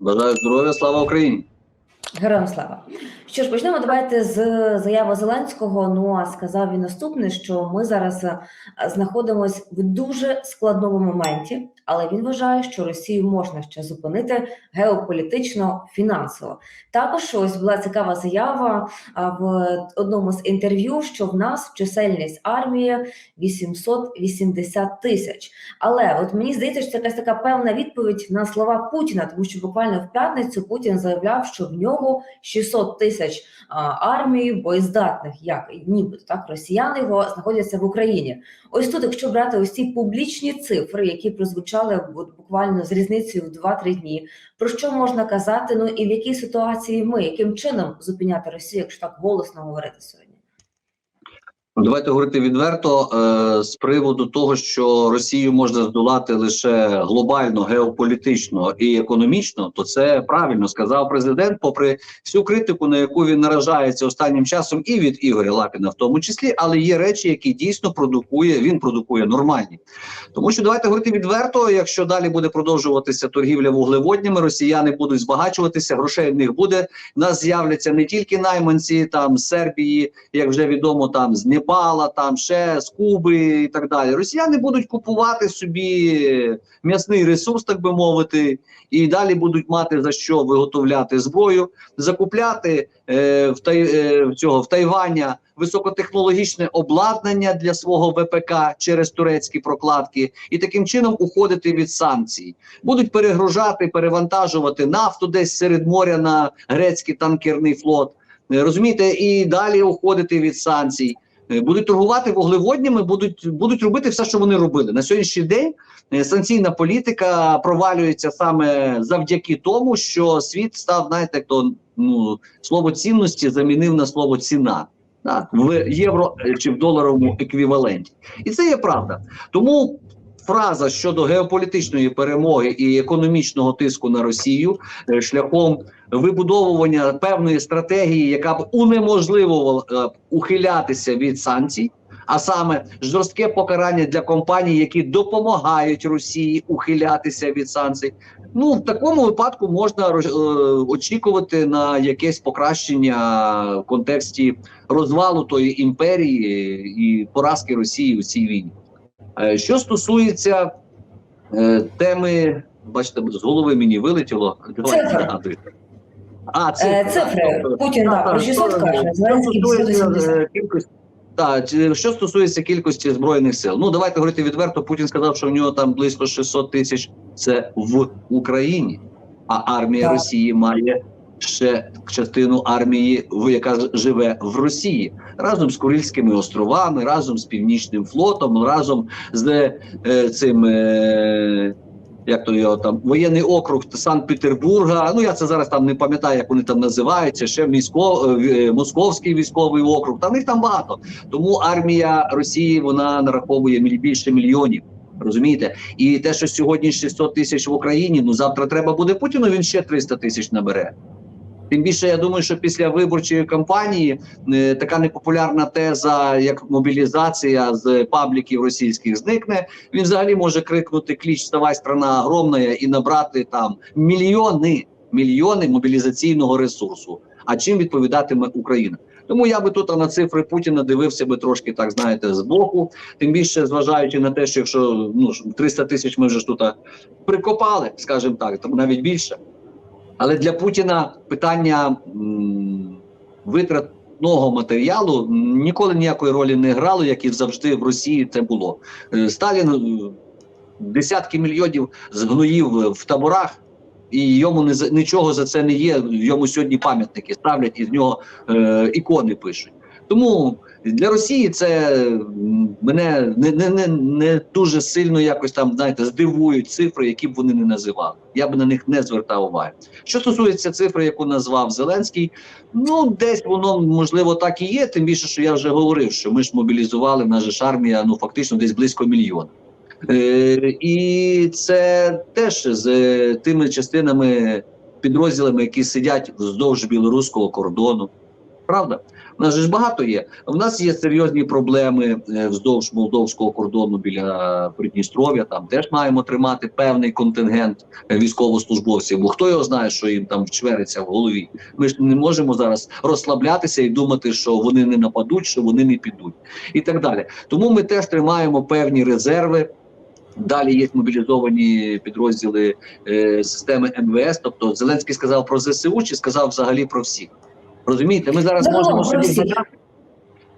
Бажаю здоров'я, слава Україні! Героям слава. Що ж, почнемо давайте з заяви Зеленського. Ну а сказав він наступне, що ми зараз е, знаходимося в дуже складному моменті, але він вважає, що Росію можна ще зупинити геополітично, фінансово. Також ось була цікава заява в одному з інтерв'ю, що в нас чисельність армії 880 тисяч. Але от мені здається, що це якась така певна відповідь на слова Путіна, тому що буквально в п'ятницю Путін заявляв, що в нього 600 тисяч а, армії боєздатних, як нібито так росіяни його знаходяться в Україні. Ось тут, якщо брати ось ці публічні цифри, які прозвучали буквально з різницею в 2-3 дні, про що можна казати? Ну і в якій ситуації ми, яким чином зупиняти Росію, якщо так голосно говорити сьогодні? Ну, Давайте говорити відверто е, з приводу того, що Росію можна здолати лише глобально, геополітично і економічно, то це правильно сказав президент, попри всю критику, на яку він наражається останнім часом, і від Ігоря Лапіна, в тому числі, але є речі, які дійсно продукує. Він продукує нормальні. Тому що давайте говорити відверто. Якщо далі буде продовжуватися торгівля вуглеводнями, росіяни будуть збагачуватися, грошей в них буде. В нас з'являться не тільки найманці там Сербії, як вже відомо, там з Непала, там ще з Куби і так далі. Росіяни будуть купувати собі м'ясний ресурс, так би мовити, і далі будуть мати за що виготовляти зброю, закупляти е, в, Тай, е, цього в Тайваня високотехнологічне обладнання для свого ВПК через турецькі прокладки, і таким чином уходити від санкцій. Будуть перегружати, перевантажувати нафту десь серед моря на грецький танкерний флот. Розумієте, і далі уходити від санкцій. Е, Будуть торгувати вуглеводнями, будуть будуть робити все, що вони робили на сьогоднішній день. е, Санкційна політика провалюється саме завдяки тому, що світ став, знаєте, то ну слово цінності замінив на слово ціна так, в євро е, чи в доларовому еквіваленті, і це є правда. Тому фраза щодо геополітичної перемоги і економічного тиску на Росію е, шляхом вибудовування певної стратегії, яка б унеможливувала е, ухилятися від санкцій. А саме жорстке покарання для компаній, які допомагають Росії ухилятися від санкцій. Ну в такому випадку можна е, очікувати на якесь покращення в контексті розвалу тої імперії і поразки Росії у цій війні. Е, Що стосується е, теми, бачите, з голови мені вилетіло. Цифри. А, Е, цифри. цифри. Тобто, Путін так, да, про 600 каже, Зеленський стосується, 880. е, кількості- Так, що стосується кількості збройних сил, ну давайте говорити відверто. Путін сказав, що в нього там близько 600 тисяч це в Україні, а армія Так. Росії має ще частину армії, яка живе в Росії, разом з Курильськими островами, разом з Північним флотом, разом з е, цим. Е, як то його там воєнний округ Санкт-Петербурга. Ну я це зараз там не пам'ятаю, як вони там називаються. Ще місько, е, Московський військовий округ. Та них там багато. Тому армія Росії вона нараховує більше мільйонів. Розумієте, і те, що сьогодні 600 тисяч в Україні, ну завтра треба буде Путіну. Він ще 300 тисяч набере. Тим більше я думаю, що після виборчої кампанії е, така непопулярна теза, як мобілізація з пабліків російських зникне. Він взагалі може крикнути кліч «Вставай, страна огромна» і набрати там мільйони мільйони мобілізаційного ресурсу. А чим відповідатиме Україна? Тому я би тут на цифри Путіна дивився би трошки так, знаєте, збоку. Тим більше зважаючи на те, що якщо ну 300 тисяч ми вже ж тут прикопали, скажімо так, там навіть більше. Але для Путіна питання витратного матеріалу ніколи ніякої ролі не грало, як і завжди в Росії це було. Е, Сталін е, десятки мільйонів згноїв в таборах. І йому не нічого за це не є. Йому сьогодні пам'ятники ставлять і з нього е, ікони пишуть. Тому для Росії це мене не, не, не, не дуже сильно якось там знаєте здивують цифри, які б вони не називали. Я б на них не звертав уваги. Що стосується цифри, яку назвав Зеленський, ну десь воно можливо так і є. Тим більше, що я вже говорив, що ми ж мобілізували же ж армія, ну фактично десь близько мільйона. Е, і це теж з е, тими частинами, підрозділами, які сидять вздовж білоруського кордону. Правда? У нас же ж багато є. У нас є серйозні проблеми е, вздовж молдовського кордону біля Придністров'я. Там теж маємо тримати певний контингент е, військовослужбовців. Бо хто його знає, що їм там вчвериться в голові. Ми ж не можемо зараз розслаблятися і думати, що вони не нападуть, що вони не підуть, і так далі. Тому ми теж тримаємо певні резерви. Далі є мобілізовані підрозділи е, системи МВС. Тобто Зеленський сказав про ЗСУ чи сказав взагалі про всіх. Розумієте, ми зараз Загалом можемо собі всіх. гадати.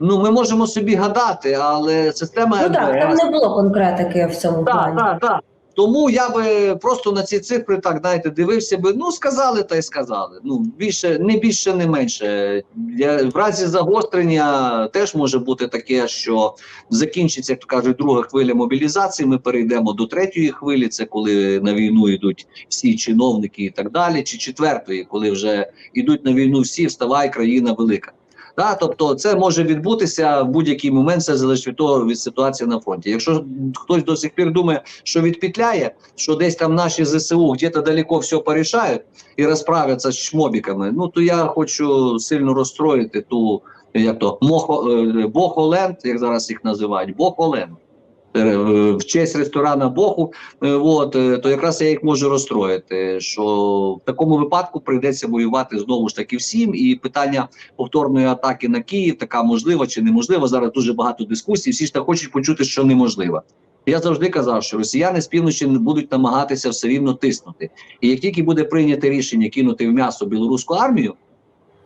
Ну, ми можемо собі гадати, але система Ну так, там не було конкретики в цьому так, плані. так, так. Тому я би просто на ці цифри так знаєте, дивився би. Ну сказали та й сказали. Ну більше не більше, не менше. Я, в разі загострення теж може бути таке, що закінчиться, як то кажуть, друга хвиля мобілізації. Ми перейдемо до третьої хвилі. Це коли на війну йдуть всі чиновники і так далі. Чи четвертої, коли вже йдуть на війну всі, вставай, країна велика. Да, тобто це може відбутися в будь-який момент, це залежить від того від ситуації на фронті. Якщо хтось до сих пір думає, що відпітляє, що десь там наші ЗСУ где-то далеко все порішають і розправляться з чмобіками, ну то я хочу сильно розстроїти ту, як то мохо е, Бохоленд, як зараз їх називають, Бохоленд. Е, В честь ресторана Боху, е, от, е, то якраз я їх можу розстроїти, що в такому випадку прийдеться воювати знову ж таки всім. І питання повторної атаки на Київ, така можлива чи неможлива. Зараз дуже багато дискусій. Всі ж так хочуть почути, що неможливо. Я завжди казав, що росіяни з півночі будуть намагатися все рівно тиснути. І як тільки буде прийнято рішення кинути в м'ясо білоруську армію,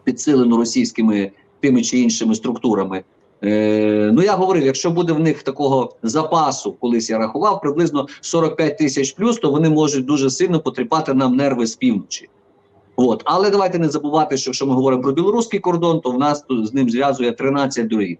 підсилену російськими тими чи іншими структурами. Е, ну я говорив, якщо буде в них такого запасу, колись я рахував, приблизно 45 тисяч плюс, то вони можуть дуже сильно потріпати нам нерви з півночі. От, але давайте не забувати, що якщо ми говоримо про білоруський кордон, то в нас з ним зв'язує 13 доріг.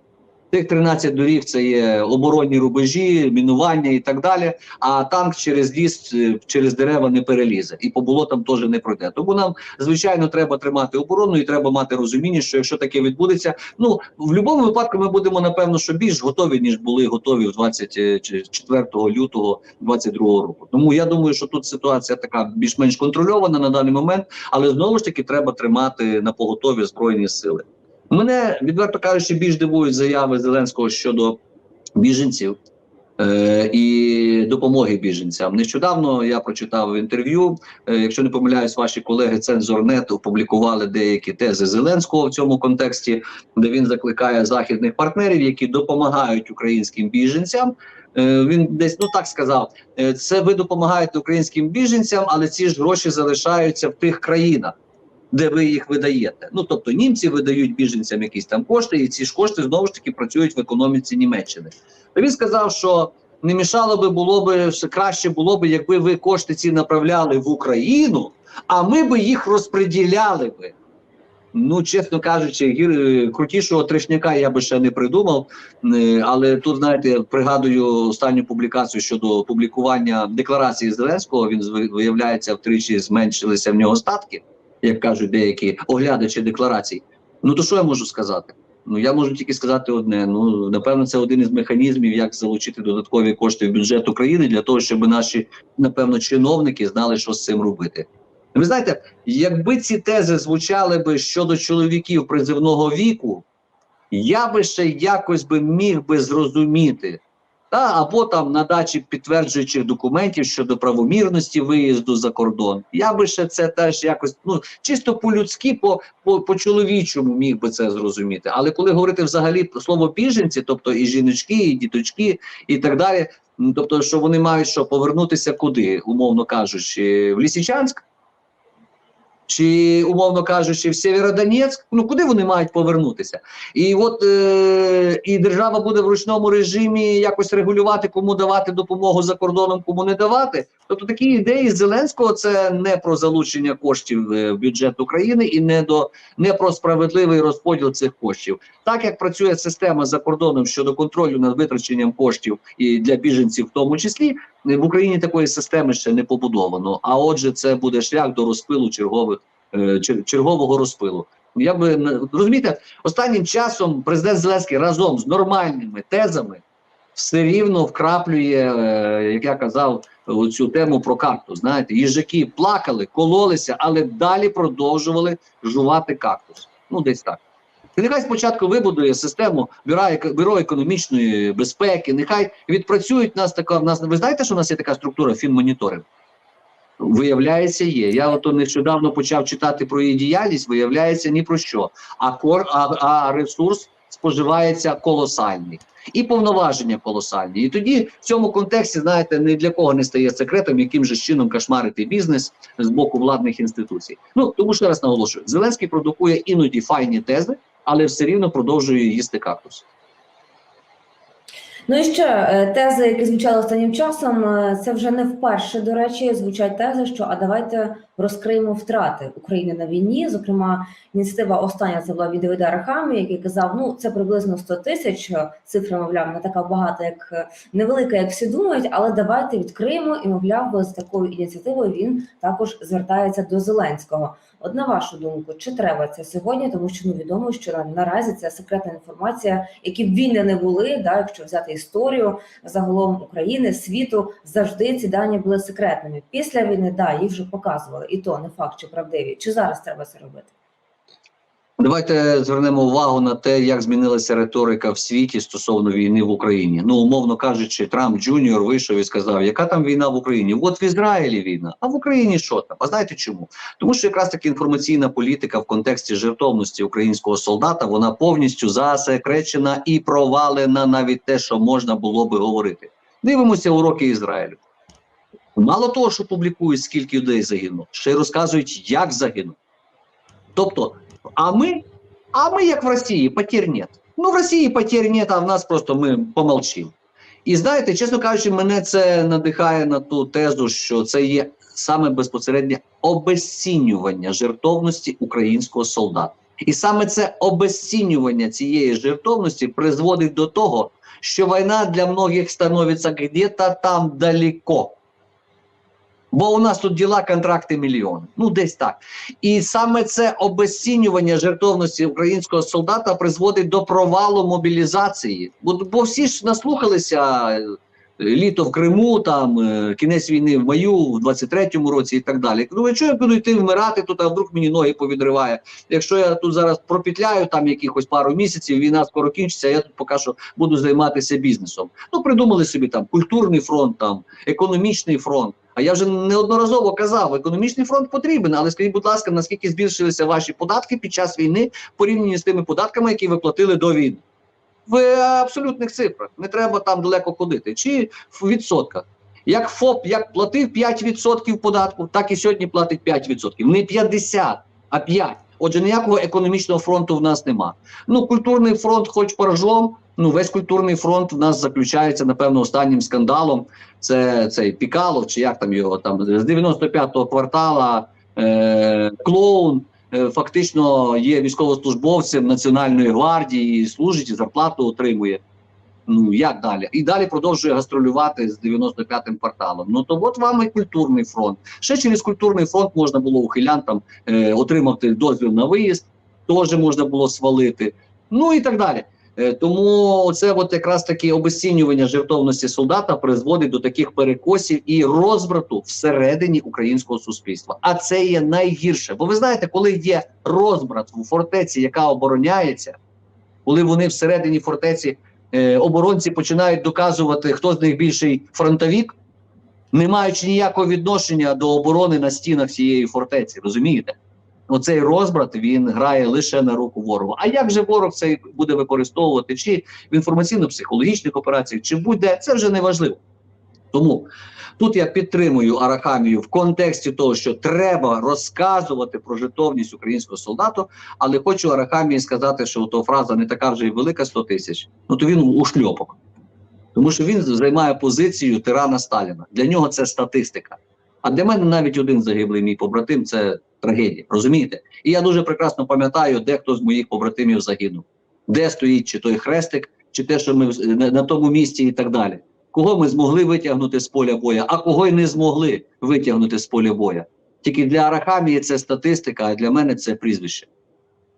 Тих 13 доріг це є оборонні рубежі, мінування і так далі. А танк через ліс, е, через дерева не перелізе, і по болотам теж не пройде. Тому нам звичайно треба тримати оборону, і треба мати розуміння, що якщо таке відбудеться, ну в будь-якому випадку ми будемо напевно, що більш готові ніж були готові в 24 лютого 22 року. Тому я думаю, що тут ситуація така більш-менш контрольована на даний момент, але знову ж таки треба тримати на поготові збройні сили. Мене відверто кажучи, більш дивують заяви Зеленського щодо біженців е, і допомоги біженцям. Нещодавно я прочитав інтерв'ю. Е, якщо не помиляюсь, ваші колеги Цензорнет опублікували деякі тези Зеленського в цьому контексті, де він закликає західних партнерів, які допомагають українським біженцям. Е, він десь ну так сказав: е, це ви допомагаєте українським біженцям, але ці ж гроші залишаються в тих країнах де ви їх видаєте. Ну тобто німці видають біженцям якісь там кошти, і ці ж кошти знову ж таки працюють в економіці Німеччини. То він сказав, що не мішало би було би краще було би, якби ви кошти ці направляли в Україну, а ми би їх розподіляли би. Ну, чесно кажучи, гір крутішого трешняка я би ще не придумав. Е, Але тут, знаєте, пригадую останню публікацію щодо публікування декларації Зеленського. Він виявляється втричі зменшилися в нього статки, як кажуть деякі оглядачі декларацій. Ну то що я можу сказати? Ну я можу тільки сказати одне: ну напевно, це один із механізмів, як залучити додаткові кошти в бюджет України для того, щоб наші, напевно, чиновники знали, що з цим робити. Ви знаєте, якби ці тези звучали би щодо чоловіків призивного віку, я би ще якось би міг би зрозуміти. Та, або там на дачі підтверджуючих документів щодо правомірності виїзду за кордон. Я би ще це теж якось ну чисто по-людськи, по, по, по-чоловічому міг би це зрозуміти. Але коли говорити взагалі слово біженці, тобто і жіночки, і діточки, і так далі, тобто, що вони мають що повернутися куди, умовно кажучи, в Лісичанськ, чи, умовно кажучи, в Сєвєродонецьк, ну куди вони мають повернутися? І от е, і держава буде в ручному режимі якось регулювати, кому давати допомогу за кордоном, кому не давати. Тобто такі ідеї Зеленського це не про залучення коштів е, в бюджет України і не до не про справедливий розподіл цих коштів. Так як працює система за кордоном щодо контролю над витраченням коштів і для біженців, в тому числі в Україні такої системи ще не побудовано. А отже, це буде шлях до розпилу чергових е, чергового розпилу. Я би розумієте, останнім часом президент Зеленський разом з нормальними тезами все рівно вкраплює, е, як я казав, оцю тему про кактус. Знаєте, їжаки плакали, кололися, але далі продовжували жувати кактус. Ну, десь так. І нехай спочатку вибудує систему бюро економічної безпеки. Нехай відпрацюють нас така. В нас ви знаєте, що у нас є така структура фінмоніторинг? Виявляється, є. Я ото нещодавно почав читати про її діяльність. Виявляється, ні про що. А кор, а, а ресурс споживається колосальний. І повноваження колосальні. І тоді в цьому контексті, знаєте, ні для кого не стає секретом, яким же чином кошмарити бізнес з боку владних інституцій. Ну тому ще раз наголошую: Зеленський продукує іноді файні тези, але все рівно продовжує їсти кактус. Ну і ще тези, які звучали останнім часом, е, це вже не вперше. До речі, звучать тези, що а давайте розкриємо втрати України на війні. Зокрема, ініціатива остання це була від Давида Арахамі, який казав, ну це приблизно 100 тисяч. е, Цифра, мовляв, не така багата, як е, невелика, як всі думають, але давайте відкриємо і, мовляв, з такою ініціативою він також звертається до Зеленського. От на вашу думку, чи треба це сьогодні? Тому що ну відомо, що на- наразі це секретна інформація, які б війни не були, да, якщо взяти історію загалом України, світу, завжди ці дані були секретними. Після війни, да, їх вже показували, і то не факт, чи правдиві. Чи зараз треба це робити? Давайте звернемо увагу на те, як змінилася риторика в світі стосовно війни в Україні. Ну, умовно кажучи, Трамп Джуніор вийшов і сказав, яка там війна в Україні? От в Ізраїлі війна, а в Україні що там? А знаєте чому? Тому що якраз таки інформаційна політика в контексті жертовності українського солдата вона повністю засекречена і провалена навіть те, що можна було би говорити. Дивимося уроки Ізраїлю. Мало того, що публікують, скільки людей загинуло, ще й розказують, як загинув. Тобто, а ми, а ми, як в Росії, потерь нет. Ну, в Росії потерь нет, а в нас просто ми помолчимо. І знаєте, чесно кажучи, мене це надихає на ту тезу, що це є саме безпосереднє обезцінювання жертовності українського солдата. І саме це обезцінювання цієї жертовності призводить до того, що війна для многих становиться где-то там далеко. Бо у нас тут діла, контракти мільйони. Ну, десь так. І саме це обезцінювання жертовності українського солдата призводить до провалу мобілізації. Бо, бо всі ж наслухалися е, літо в Криму, там е, кінець війни в маю, в 23-му році і так далі. Ну, що я буду йти вмирати тут, а вдруг мені ноги повідриває. Якщо я тут зараз пропітляю там якихось пару місяців, війна скоро кінчиться, я тут поки що буду займатися бізнесом. Ну, придумали собі там культурний фронт, там економічний фронт. А я вже неодноразово казав, економічний фронт потрібен, але скажіть, будь ласка, наскільки збільшилися ваші податки під час війни порівняно з тими податками, які ви платили до війни? В абсолютних цифрах не треба там далеко ходити. Чи в відсотках? Як ФОП як платив 5% податку, так і сьогодні платить 5%. Не 50, а 5. Отже, ніякого економічного фронту в нас нема. Ну, культурний фронт, хоч порожом, ну весь культурний фронт в нас заключається, напевно, останнім скандалом. Це цей Пікалов, чи як там його там з 95-го квартала е, клоун. е, Фактично є військовослужбовцем Національної гвардії, служить і зарплату отримує. Ну як далі? І далі продовжує гастролювати з 95-м кварталом. Ну то от вам і культурний фронт. Ще через культурний фронт можна було ухилянтам е, отримати дозвіл на виїзд, теж можна було свалити. Ну і так далі. Е, Тому це от якраз таке обесцінювання жертовності солдата призводить до таких перекосів і розбрату всередині українського суспільства. А це є найгірше. Бо ви знаєте, коли є розбрат в фортеці, яка обороняється, коли вони всередині фортеці е, оборонці починають доказувати, хто з них більший фронтовік, не маючи ніякого відношення до оборони на стінах цієї фортеці, розумієте? Оцей розбрат він грає лише на руку ворогу. А як же ворог цей буде використовувати, чи в інформаційно-психологічних операціях, чи буде це вже не важливо. Тому тут я підтримую Арахамію в контексті того, що треба розказувати про жертовність українського солдату, але хочу Арахамії сказати, що то фраза не така вже й велика 100 тисяч. Ну то він у шльопок. Тому що він займає позицію тирана Сталіна. Для нього це статистика. А для мене навіть один загиблий мій побратим це трагедія. Розумієте? І я дуже прекрасно пам'ятаю, де хто з моїх побратимів загинув, де стоїть чи той хрестик, чи те, що ми на, тому місці, і так далі. Кого ми змогли витягнути з поля боя, а кого й не змогли витягнути з поля боя. Тільки для Арахамії це статистика, а для мене це прізвище,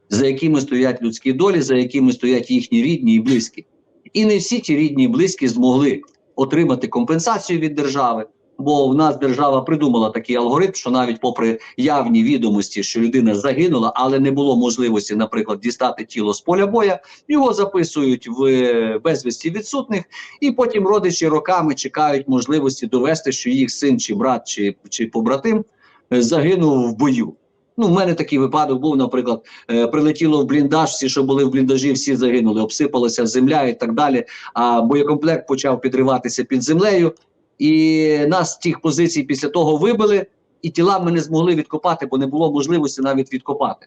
за якими стоять людські долі, за якими стоять їхні рідні і близькі. І не всі ті рідні і близькі змогли отримати компенсацію від держави, Бо в нас держава придумала такий алгоритм, що навіть попри явні відомості, що людина загинула, але не було можливості, наприклад, дістати тіло з поля боя, його записують в е, безвісті відсутних, і потім родичі роками чекають можливості довести, що їх син чи брат чи, чи побратим е, загинув в бою. Ну, в мене такий випадок був, наприклад, е, прилетіло в бліндаж, всі, що були в бліндажі, всі загинули, обсипалася земля і так далі. А боєкомплект почав підриватися під землею, і нас з тих позицій після того вибили, і тіла ми не змогли відкопати, бо не було можливості навіть відкопати.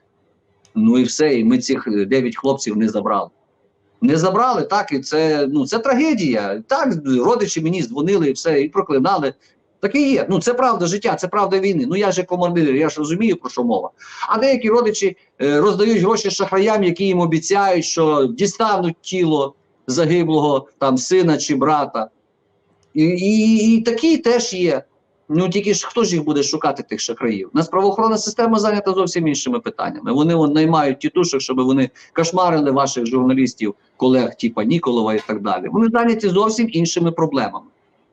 Ну і все, і ми цих е, дев'ять хлопців не забрали. Не забрали, так, і це, ну, це трагедія. Так, родичі мені дзвонили і все, і проклинали. Так і є. Ну це правда життя, це правда війни. Ну я ж командир, я ж розумію, про що мова. А деякі родичі е, роздають гроші шахраям, які їм обіцяють, що дістануть тіло загиблого там сина чи брата. І, і, і такі теж є. Ну тільки ж хто ж їх буде шукати, тих шахраїв? У нас правоохоронна система зайнята зовсім іншими питаннями. Вони вон, наймають тітушок, щоб вони кошмарили ваших журналістів, колег, типа Ніколова і так далі. Вони зайняті зовсім іншими проблемами.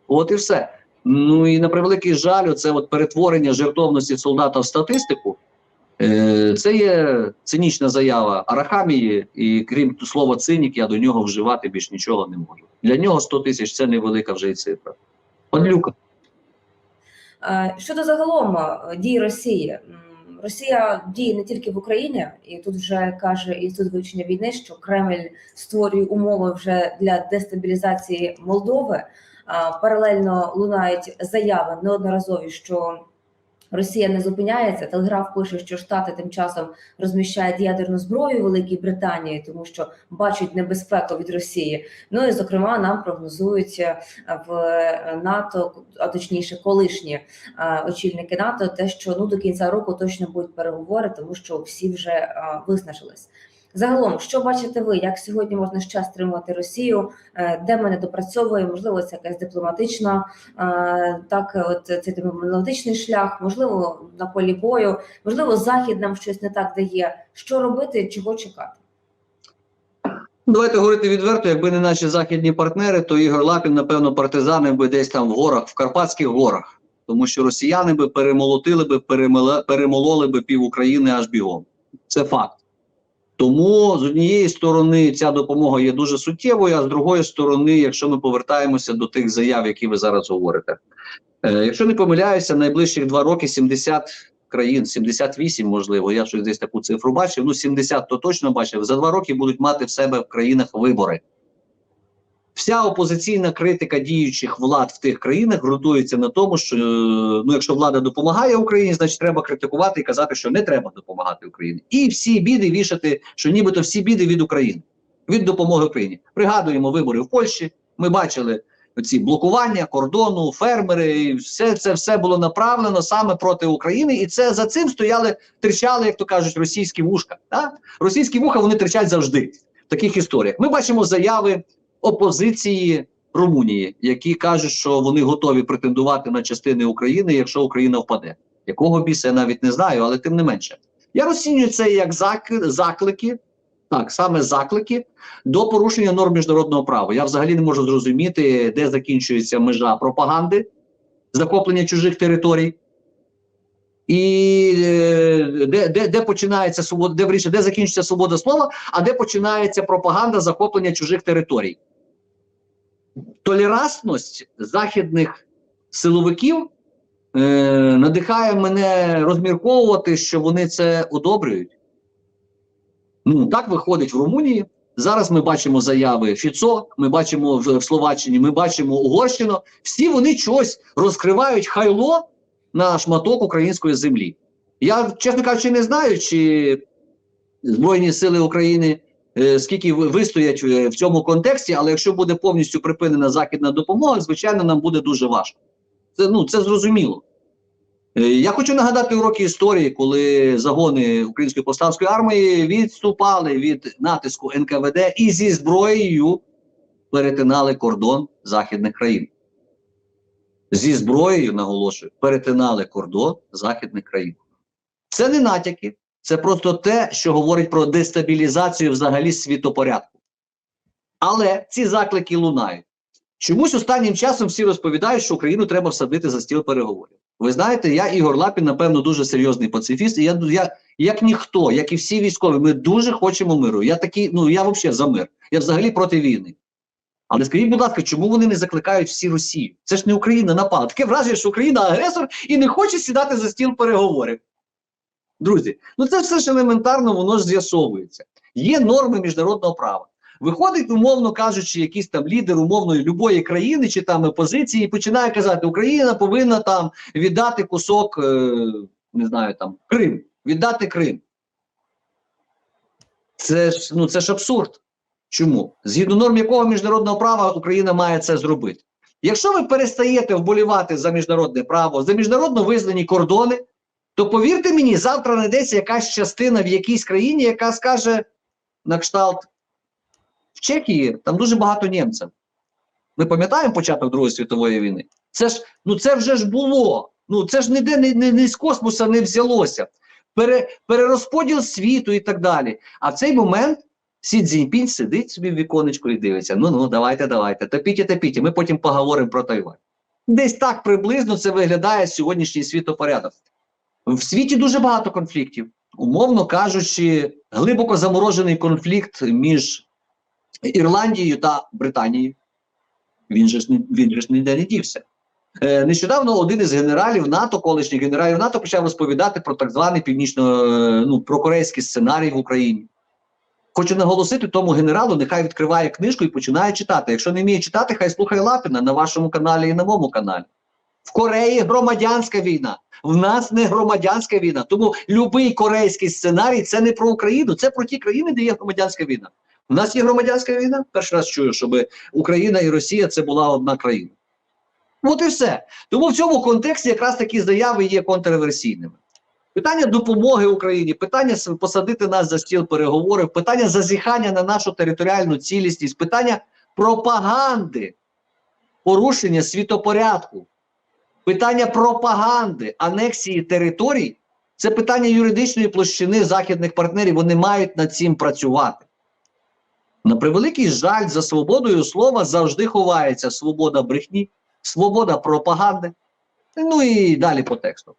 От і все. Ну і на превеликий жаль, це от перетворення жертовності солдата в статистику. Е, це є цинічна заява Арахамії, і крім слова цинік, я до нього вживати більш нічого не можу. Для нього 100 тисяч це невелика вже й цифра. Падлюка. Е, Щодо загалом е, дій Росії, Росія діє не тільки в Україні, і тут вже каже інститут вивчення війни, що Кремль створює умови вже для дестабілізації Молдови. Паралельно лунають заяви неодноразові, що Росія не зупиняється. Телеграф пише, що Штати тим часом розміщають ядерну зброю Великій Британії, тому що бачать небезпеку від Росії. Ну і зокрема нам прогнозують е, в НАТО, а точніше, колишні е, очільники НАТО, те, що ну до кінця року точно будуть переговори, тому що всі вже е, визначились. Загалом, що бачите ви, як сьогодні можна ще стримувати Росію, Е, де ми не допрацьовує, можливо, це якась дипломатична, е, так, от цей дипломатичний шлях, можливо, на полі бою, можливо, захід нам щось не так дає. Що робити, чого чекати? Давайте говорити відверто, якби не наші західні партнери, то Ігор Лапін, напевно, партизани би десь там в горах, в Карпатських горах. Тому що росіяни би перемолотили би, перемололи би пів України аж бігом. Це факт. Тому з однієї сторони ця допомога є дуже суттєвою, а з другої сторони, якщо ми повертаємося до тих заяв, які ви зараз говорите, е, якщо не помиляюся, найближчих два роки 70 країн, 78, можливо, я щось десь таку цифру бачив. Ну 70 то точно бачив. За два роки будуть мати в себе в країнах вибори. Вся опозиційна критика діючих влад в тих країнах ґрунтується на тому, що е, ну, якщо влада допомагає Україні, значить треба критикувати і казати, що не треба допомагати Україні. І всі біди вішати, що нібито всі біди від України, від допомоги Україні. Пригадуємо вибори в Польщі. Ми бачили ці блокування кордону, фермери, і все це все було направлено саме проти України, і це за цим стояли, тричали, як то кажуть, російські вушка. Так? Російські вуха вони тричать завжди в таких історіях. Ми бачимо заяви опозиції Румунії, які кажуть, що вони готові претендувати на частини України, якщо Україна впаде. Якого біса я навіть не знаю, але тим не менше. Я розцінюю це як заклики, так, саме заклики до порушення норм міжнародного права. Я взагалі не можу зрозуміти, де закінчується межа пропаганди, захоплення чужих територій. І е, де, де, де починається свобода, де вірніше, де закінчується свобода слова, а де починається пропаганда захоплення чужих територій. Толерантність західних силовиків е, надихає мене розмірковувати, що вони це одобрюють. Ну, так виходить в Румунії. Зараз ми бачимо заяви Фіцо, ми бачимо в, Словаччині, ми бачимо Угорщину. Всі вони чогось розкривають хайло на шматок української землі. Я, чесно кажучи, не знаю, чи Збройні Сили України скільки вистоять е, в цьому контексті, але якщо буде повністю припинена західна допомога, звичайно, нам буде дуже важко. Це, ну, це зрозуміло. Е, Я хочу нагадати уроки історії, коли загони Української повстанської армії відступали від натиску НКВД і зі зброєю перетинали кордон західних країн. Зі зброєю, наголошую, перетинали кордон західних країн. Це не натяки, це просто те, що говорить про дестабілізацію взагалі світопорядку. Але ці заклики лунають. Чомусь останнім часом всі розповідають, що Україну треба всадити за стіл переговорів. Ви знаєте, я Ігор Лапін, напевно, дуже серйозний пацифіст. І я, я як ніхто, як і всі військові, ми дуже хочемо миру. Я такий, ну я взагалі за мир. Я взагалі проти війни. Але скажіть, будь ласка, чому вони не закликають всі Росію? Це ж не Україна напала. Таке враження, що Україна агресор і не хоче сідати за стіл переговорів. Друзі, ну це все ж елементарно, воно ж з'ясовується. Є норми міжнародного права. Виходить, умовно кажучи, якийсь там лідер умовної любої країни чи там опозиції і починає казати, Україна повинна там віддати кусок, е, не знаю, там Крим, віддати Крим. Це ж ну це ж абсурд. Чому? Згідно норм якого міжнародного права Україна має це зробити? Якщо ви перестаєте вболівати за міжнародне право, за міжнародно визнані кордони, то повірте мені, завтра знайдеться якась частина в якійсь країні, яка скаже на кшталт в Чехії там дуже багато німців. Ми пам'ятаємо початок Другої світової війни? Це ж ну це вже ж було. Ну це ж ніде не, не, не з космоса не взялося. Пере, перерозподіл світу і так далі. А в цей момент Сі Цзіньпінь сидить собі в віконечку і дивиться: ну ну давайте, давайте, топіть, топіть, ми потім поговоримо про Тайвань. Десь так приблизно це виглядає сьогоднішній світопорядок. В світі дуже багато конфліктів. Умовно кажучи, глибоко заморожений конфлікт між Ірландією та Британією. Він же ж він же ж ніде не дівся. Е, нещодавно один із генералів НАТО, колишніх генералів НАТО, почав розповідати про так званий північно е, ну, про сценарій в Україні. Хочу наголосити тому генералу, нехай відкриває книжку і починає читати. Якщо не вміє читати, хай слухає Лапіна на вашому каналі і на моєму каналі. В Кореї громадянська війна. В нас не громадянська війна. Тому будь-який корейський сценарій це не про Україну, це про ті країни, де є громадянська війна. У нас є громадянська війна. Перший раз чую, щоб Україна і Росія це була одна країна. От і все. Тому в цьому контексті якраз такі заяви є контроверсійними. Питання допомоги Україні, питання посадити нас за стіл переговорів, питання зазіхання на нашу територіальну цілісність, питання пропаганди, порушення світопорядку, питання пропаганди, анексії територій це питання юридичної площини західних партнерів. Вони мають над цим працювати. На превеликий жаль, за свободою слова завжди ховається свобода брехні, свобода пропаганди. Ну і далі по тексту.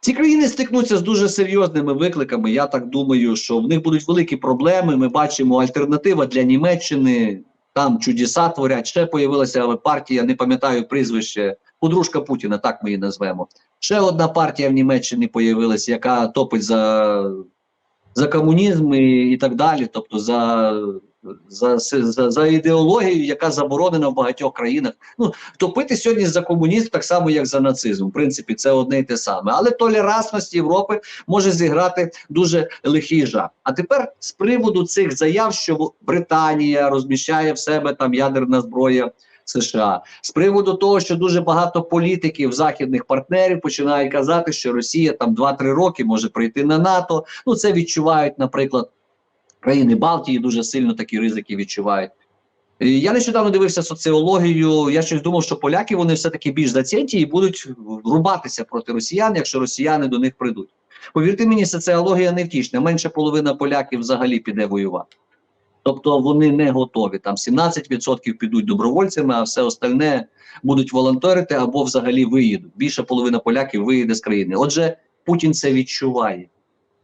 Ці країни стикнуться з дуже серйозними викликами. Я так думаю, що в них будуть великі проблеми. Ми бачимо альтернатива для Німеччини. Там чудеса творять. Ще появилася партія, не пам'ятаю прізвище, подружка Путіна, так ми її назвемо. Ще одна партія в Німеччині появилася, яка топить за, за комунізм і, і так далі. Тобто за, за, за, за ідеологію, яка заборонена в багатьох країнах. Ну, топити сьогодні за комунізм так само, як за нацизм. В принципі, це одне і те саме. Але толерантність Європи може зіграти дуже лихий жах. А тепер з приводу цих заяв, що Британія розміщає в себе там ядерна зброя. США з приводу того, що дуже багато політиків західних партнерів починають казати, що Росія там 2-3 роки може прийти на НАТО. Ну це відчувають, наприклад, країни Балтії дуже сильно такі ризики відчувають. Я нещодавно дивився соціологію. Я щось думав, що поляки вони все-таки більш зацінті і будуть рубатися проти росіян, якщо росіяни до них прийдуть. Повірте мені, соціологія не втішна. Менше половина поляків взагалі піде воювати. Тобто вони не готові. Там 17% підуть добровольцями, а все остальне будуть волонтерити або взагалі виїдуть. Більша половина поляків виїде з країни. Отже, Путін це відчуває.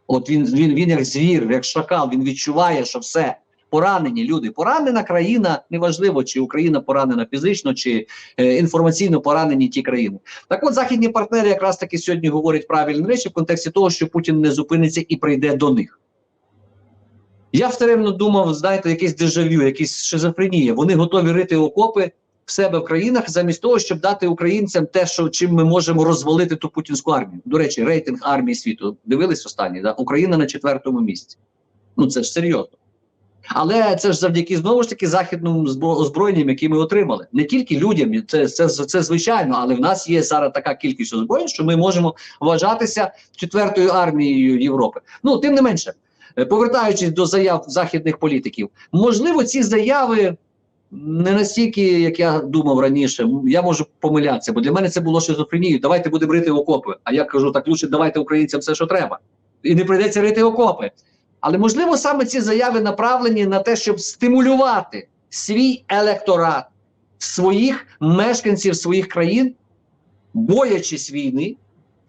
От він, він, він як звір, як шакал, він відчуває, що все. Поранені люди, поранена країна, неважливо, чи Україна поранена фізично, чи е, інформаційно поранені ті країни. Так от західні партнери якраз таки сьогодні говорять правильні речі в контексті того, що Путін не зупиниться і прийде до них. Я все рівно думав, знаєте, якесь дежавю, якась шизофренія. Вони готові рити окопи в себе в країнах замість того, щоб дати українцям те, що чим ми можемо розвалити ту путінську армію. До речі, рейтинг армії світу дивились останній, да? Україна на четвертому місці. Ну це ж серйозно. Але це ж завдяки знову ж таки західним збро- озброєнням, які ми отримали. Не тільки людям, це, це, це звичайно, але в нас є зараз така кількість озброєнь, що ми можемо вважатися четвертою армією Європи. Ну тим не менше, повертаючись до заяв західних політиків, можливо, ці заяви не настільки, як я думав раніше. Я можу помилятися, бо для мене це було шизофренією. Давайте будемо рити окопи. А я кажу, так лучше давайте українцям все, що треба, і не прийдеться рити окопи. Але можливо саме ці заяви направлені на те, щоб стимулювати свій електорат, своїх мешканців своїх країн, боячись війни,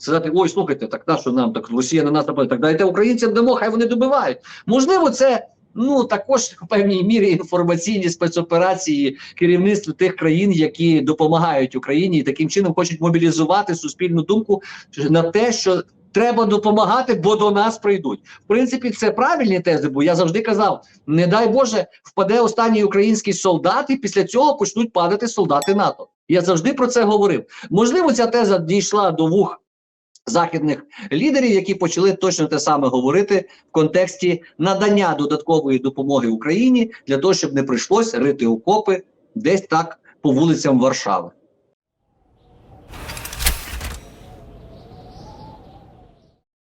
сказати: ой, слухайте, так на що нам так Росія на нас нападе, так дайте українцям дамо, хай вони добивають. Можливо, це ну також в певній мірі інформаційні спецоперації керівництва тих країн, які допомагають Україні, і таким чином хочуть мобілізувати суспільну думку на те, що. Треба допомагати, бо до нас прийдуть. В принципі, це правильні тези, бо я завжди казав: не дай Боже, впаде останній український солдат, і після цього почнуть падати солдати НАТО. Я завжди про це говорив. Можливо, ця теза дійшла до вух західних лідерів, які почали точно те саме говорити в контексті надання додаткової допомоги Україні для того, щоб не прийшлось рити окопи десь так по вулицям Варшави.